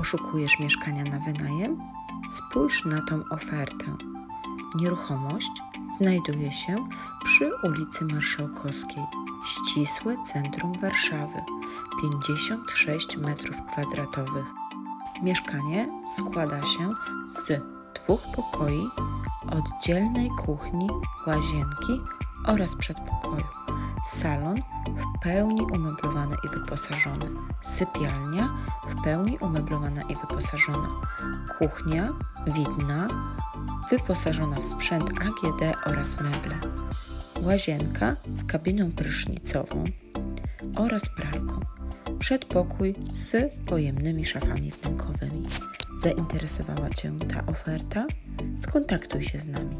Poszukujesz mieszkania na wynajem? Spójrz na tą ofertę. Nieruchomość znajduje się przy ulicy Marszałkowskiej, ścisłe centrum Warszawy, 56 m2. Mieszkanie składa się z dwóch pokoi, oddzielnej kuchni, łazienki oraz przedpokoju. Salon w pełni umeblowany i wyposażony. Sypialnia w pełni umeblowana i wyposażona. Kuchnia widna, wyposażona w sprzęt AGD oraz meble. Łazienka z kabiną prysznicową oraz pralką. Przedpokój z pojemnymi szafami wnękowymi. Zainteresowała Cię ta oferta? Skontaktuj się z nami.